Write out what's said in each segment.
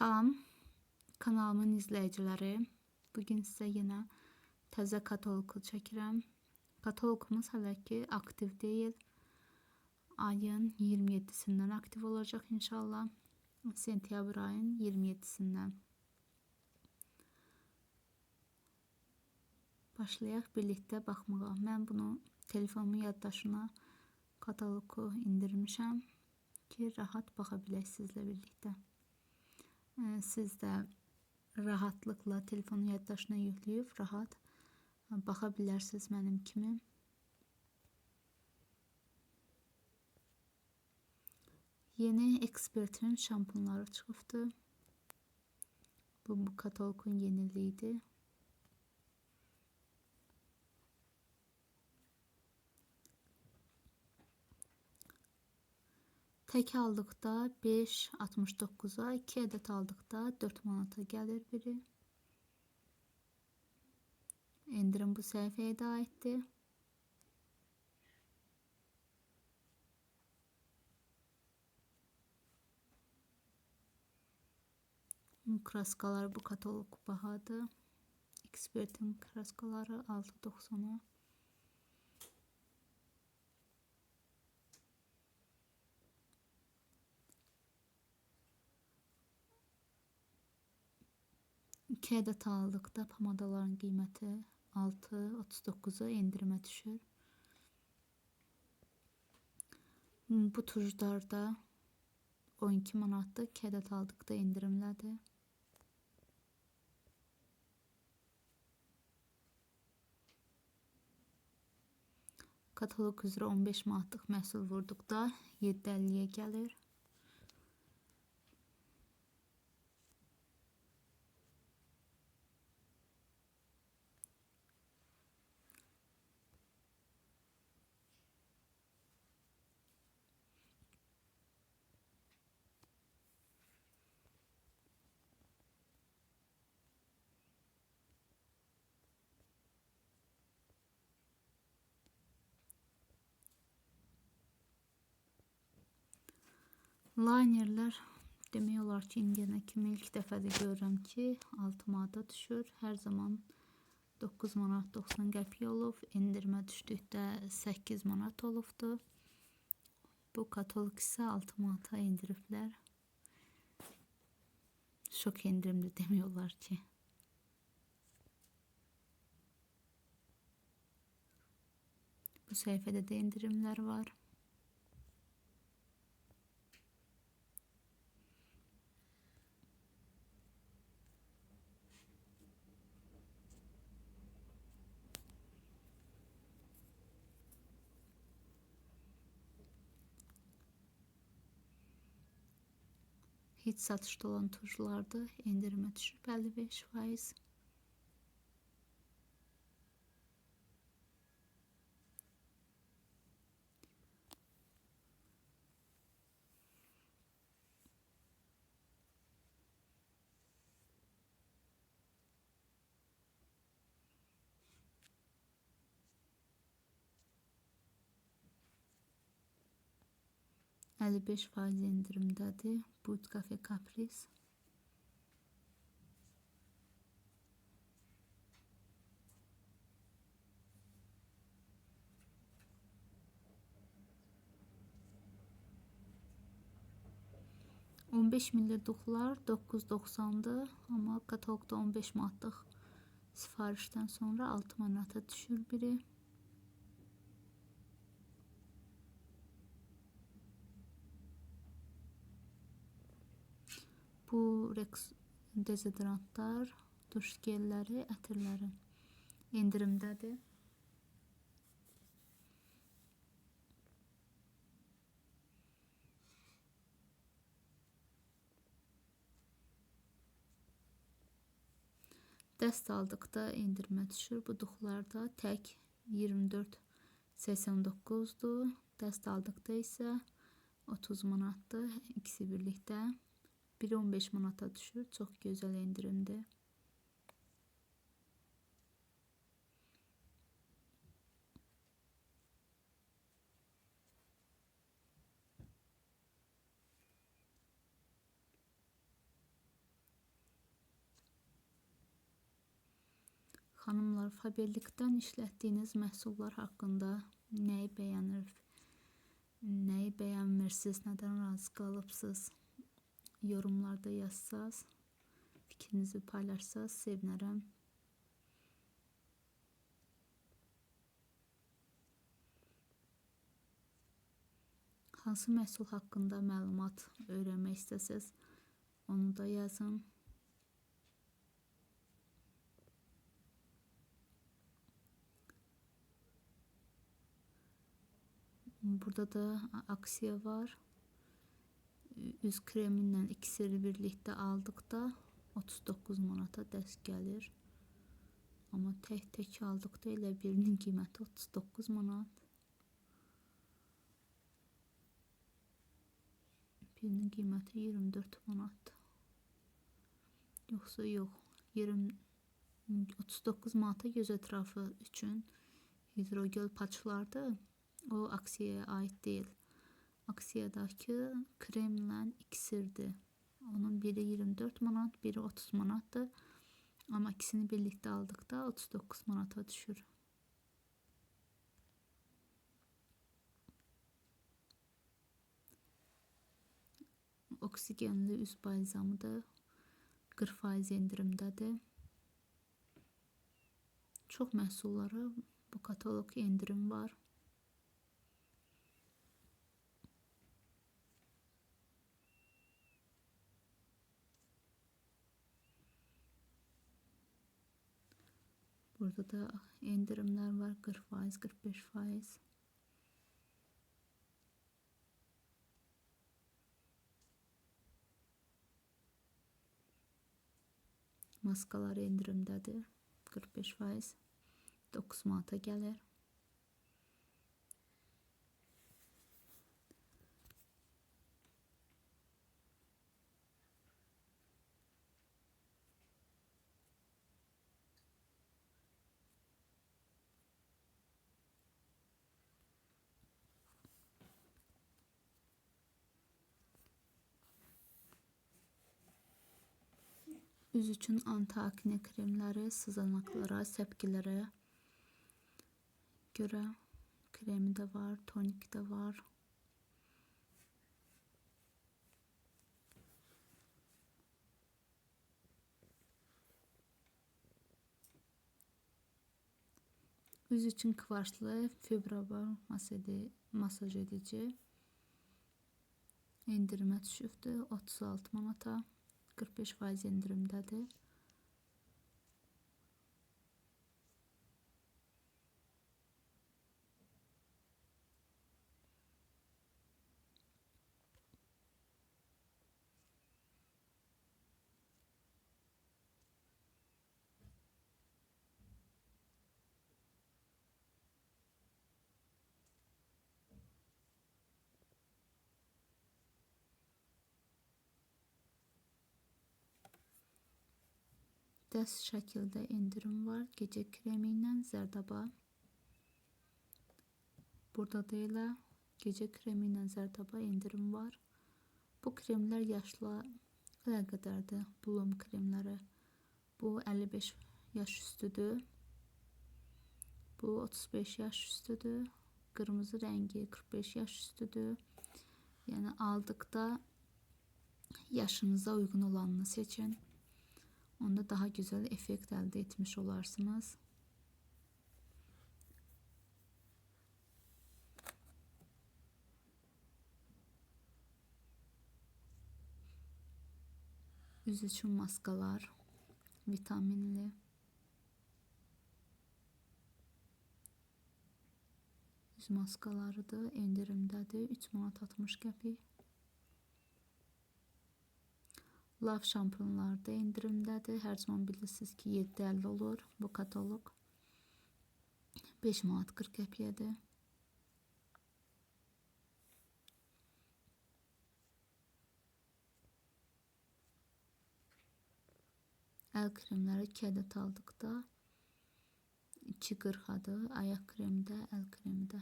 Salam kanalımın izləyiciləri. Bu gün sizə yenə təzə katalogu çəkirəm. Kataloqumuz hələ ki aktiv deyil. Ayın 27-sindən aktiv olacaq inşallah. Sentyabr ayın 27-sindən. Başlayaq birlikdə baxmağa. Mən bunu telefonumun yaddaşına katalogu indirmişəm ki, rahat baxa bilək sizlə birlikdə. Ee, Siz də rahatlıqla telefonu yaddaşına yükləyib rahat baxa bilərsiniz mənim kimi. Yeni ekspertin şampunları çıxıbdı. Bu, bu katalogun Tek aldıqda 5.69-a, 2 ədəd aldıqda 4 manata gəlir biri. Endirim bu səhifəyə də aiddir. Kraskalar bu katalog bahadır. Expertin kraskaları 6.90'a. İki ədəd aldıqda pomadaların qiyməti 6.39-a endirimə düşür. Bu tujlarda 12 manatdır. 2 ədəd aldıqda endirimlədir. Katalog üzrə 15 manatlıq məhsul vurduqda 7.50-yə gəlir. Linerlər demək olar ki, indiyənə kimi ilk dəfədir görürəm ki, 6 manata düşür. Hər zaman 9 manat 90 qəpik olub, endirmə düşdükdə 8 manat olubdu. Bu kataloq isə 6 manata endiriblər. Şok endirimli demək olar ki. Bu səhifədə də endirimlər var. Hiç satışda olan turşularda endirime düşüp 55 faiz. Elli beş faiz indirimdədir. Boot Cafe Caprice. On beş milli duxlar 9.90'dı ama katalogda 15 manatlıq sifarişdən sonra 6 manata düşür biri. Bu dezodorantlar, duş gelləri, ətirləri endirimdədir. Dəst aldıqda endirmə düşür. Bu duxlarda tək 24.89-dur. Dəst aldıqda isə 30 manatdır. İkisi birlikdə. 1.15 manata düşür. Çok güzel indirimde. Xanımlar, faberlikdən işlətdiyiniz məhsullar haqqında nəyi bəyənir, nəyi bəyənmirsiniz, nədən razı qalıbsınız? Yorumlarda yazsaz, fikrinizi paylaşsaz sevinərəm. Hansı məhsul haqqında məlumat öyrənmək istəsəz, onu da yazın. Burada da aksiya var. Üz kreminlə ikisini birlikdə aldıqda 39 manata dəst gəlir. Amma tək-tək aldıqda elə birinin qiyməti 39 manat. Birinin qiyməti 24 manat. Yoxsa yox, 20 39 manata göz ətrafı üçün hidrogel paçlardır. O aksiyaya ait değil. Aksiyadakı kremlə iksirdir. Onun biri 24 manat, biri 30 manatdır. Ama ikisini birlikdə aldıqda 39 manata düşür. Oksigenli üz balzamıdır. 40% endirimdədir. Çox məhsullara bu katalog endirim var. Burada da indirimler var 40 faiz 45 faiz. Maskalar indirimdədir 45 faiz 9 manata gəlir. Üz üçün anti-akne kremləri sızanaqlara, səpkilərə görə kremi də var, tonik də var. Üz üçün kvarçlı Fibrabal masaj edici endirimə düşübdür 36 manata. 45 faiz indirimdədir. Dəst şəkildə endirim var. Gecə kremi ilə zərdaba. Burada da elə gecə kremi ilə zərdaba endirim var. Bu kremlər yaşla əlaqədardır. Blum kremləri. Bu 55 yaş üstüdür. Bu 35 yaş üstüdür. Qırmızı rəngi 45 yaş üstüdür. Yəni aldıqda yaşınıza uyğun olanını seçin. Onda daha güzel efekt elde etmiş olarsınız. Yüz için maskalar, vitaminli. Yüz maskaları da endirimdədir. 3 manat 60 qəpik. Love şampunlarda indirimdədir. Hər zaman bilirsiniz ki, 7.50 olur bu katalog. 5 manat 40 qəpiyyədir. Əl kremləri 2 ədəd aldıqda 2.40-adır. Ayaq kremi də, əl kremi də.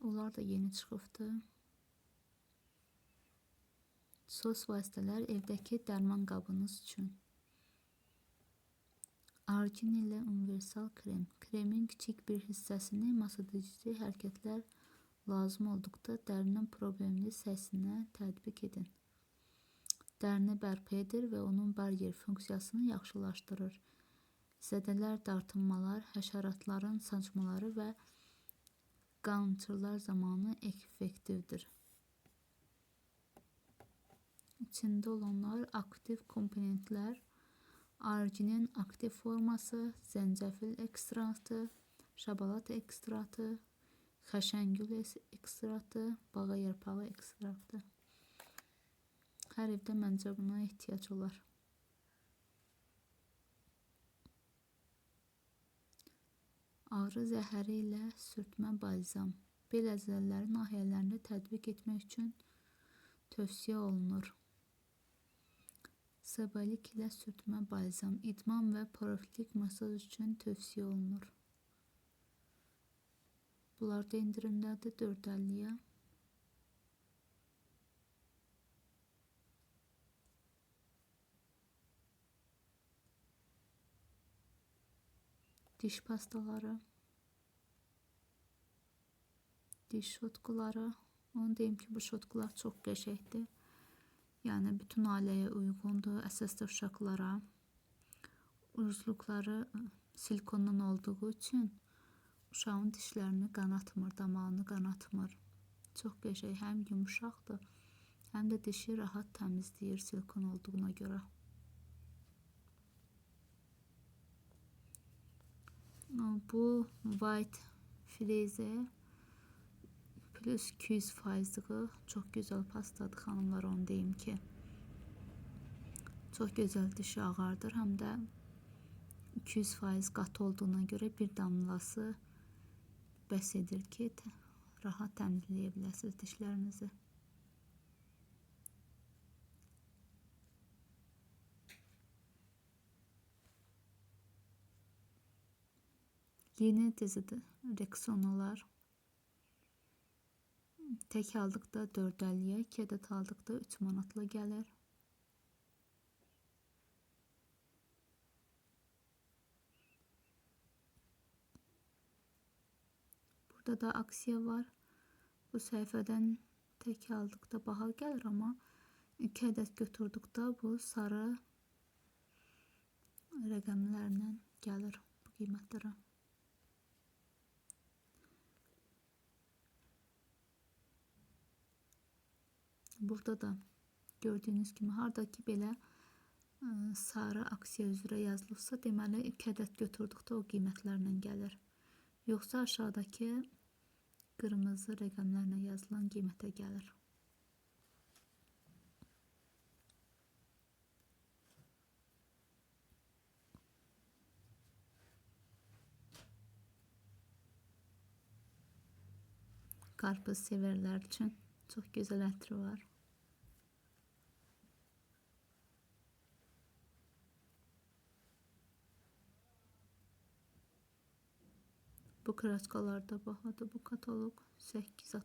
Onlar da yeni çıxıbdır. Sos vasitələr evdəki dərman qabınız üçün. Argin ilə universal krem. Kremin kiçik bir hissəsini masadedici hərəkətlər lazım olduqda dərinin problemli səsinə tətbiq edin. Dərini bərpa edir və onun baryer funksiyasını yaxşılaşdırır. Zədələr, dartınmalar, həşəratların sancmaları və qançırlar zamanı effektivdir. İçində olanlar aktiv komponentlər, arginin aktiv forması, zəncəfil ekstraktı, şabalat ekstraktı, xəşəngül ekstraktı, bağa yarpağı ekstraktı. Hər evdə məncə buna ehtiyac olar. Ağrı zəhəri ilə sürtmə balzam. Bel əzələləri nahiyələrində tətbiq etmək üçün tövsiyə olunur. Sabalik ilə sürtmə balzam, idman və profilik masaj üçün tövsiyə olunur. Bunlar da indirimdədir 4.50-yə. Diş pastaları, diş şotkuları. Onu deyim ki, bu şotkular çox qəşəngdir. Yəni bütün ailəyə uyğundur, əsasda uşaqlara. Uzluqları silikondan olduğu üçün uşağın dişlərini qanatmır, damağını qanatmır. Çox qəşəng, həm yumşaqdır, həm də dişi rahat təmizləyir silikon olduğuna görə. Bu white freezer plus 200 faizlığı çok güzel pastadır xanımlar onu deyim ki. Çok güzel dişi ağardır həm də 200 faiz qatı olduğuna görə bir damlası bəs edir ki, rahat təmizləyə biləsiniz dişlərinizi. Yeni dizidir Rexonalar. Tek aldıqda 4.50-yə, 2 ədəd aldıqda 3 manatla gəlir. Burada da aksiya var. Bu səhifədən tək aldıqda baha gəlir, amma 2 ədəd götürdükdə bu sarı rəqəmlərlə gəlir bu qiymətlərə. Burada da gördüğünüz gibi hardaki belə e, sarı aksiya üzrə yazılıbsa, deməli 2 ədəd götürdükdə o qiymətlərlə gəlir. Yoxsa aşağıdakı qırmızı rəqəmlərlə yazılan qiymətə gəlir. Karpuz severler için çok güzel ətri var. Bu kraskalarda bahadır bu katalog 8.60.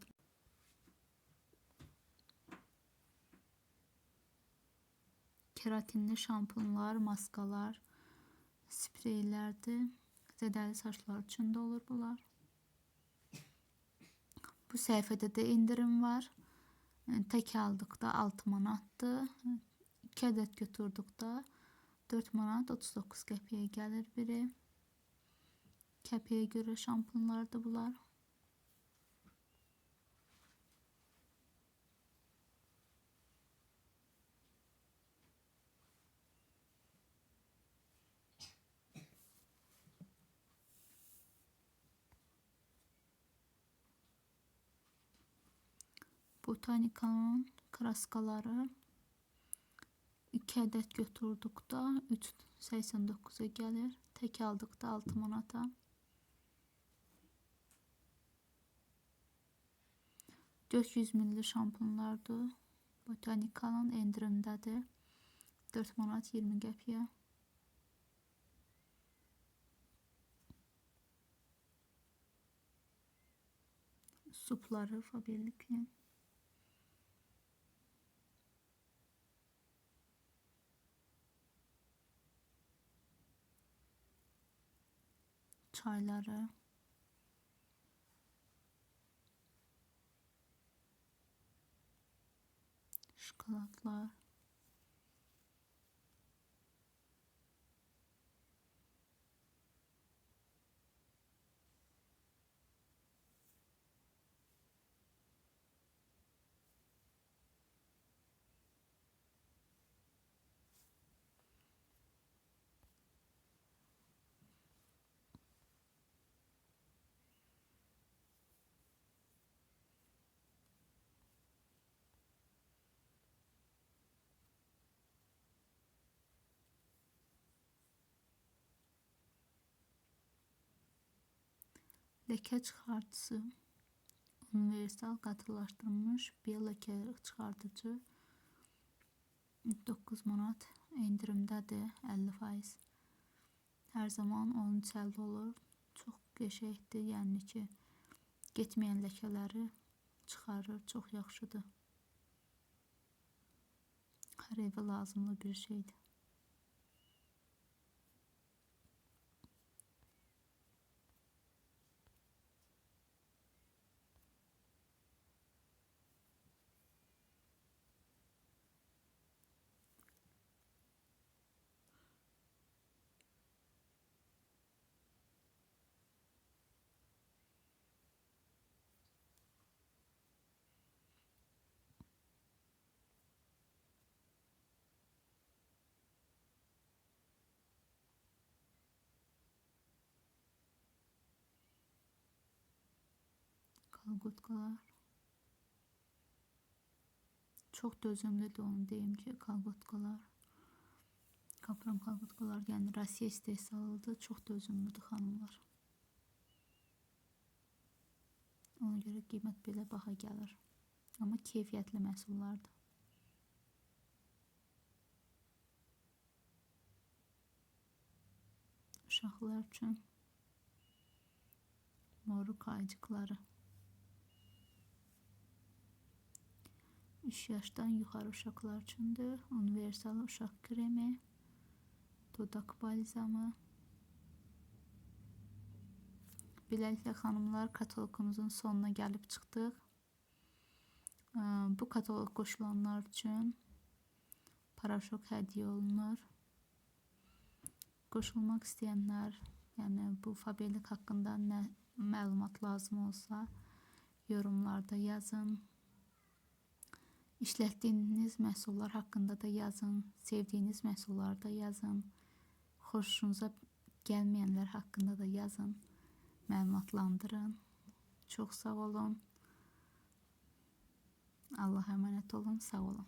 Keratinli şampunlar, maskalar, spreylerdir. Zədəli saçlar üçün də olur bunlar. Bu səhifədə də indirim var. Tək aldıqda 6 manatdır. 2 ədəd götürdükdə 4 manat 39 qəpiyə gəlir biri. Kepeğe göre şampunlar da bular. Botanika'nın kraskaları 2 adet götürdükdə 3.89-a gəlir. Tək aldıqda 6 manata. 400 milli şampunlardır. Botanikanın endirimdədir. 4 manat 20 qəpiyə. Supları Faberlikin. çayları, şokoladlar. Leke çıxartıcı universal qatılaşdırılmış bioleke çıxardıcı 9 manat endirimdədir 50%. Hər zaman 13.50 olur. Çox qəşəngdir, yəni ki, getməyən ləkələri çıxarır, çox yaxşıdır. Hər evə lazımlı bir şeydir. Kalgotkalar. Çox dözümlüdür onu deyim ki, kalgotkalar. Kapram kalgotkalar yəni Rusiya istehsalıdır, çox dözümlüdür xanımlar. Ona görə qiymət belə baha gəlir. Amma keyfiyyətli məhsullardır. Uşaqlar üçün moruk aycıqları. 3 yaşdan yuxarı uşaqlar üçündür. Universal uşaq kremi, dodaq balzamı. Beləliklə xanımlar kataloqumuzun sonuna gəlib çıxdıq. Ee, bu kataloq qoşulanlar üçün paraşok hədiyyə olunur. Qoşulmaq istəyənlər, yəni bu fabelik haqqında nə məlumat lazım olsa yorumlarda yazın. İşlətdiyiniz məhsullar haqqında da yazın, sevdiyiniz məhsulları da yazın. Xoşunuza gəlməyənlər haqqında da yazın. Məlumatlandırın. Çox sağ olun. Allah'a emanet olun. Sağ olun.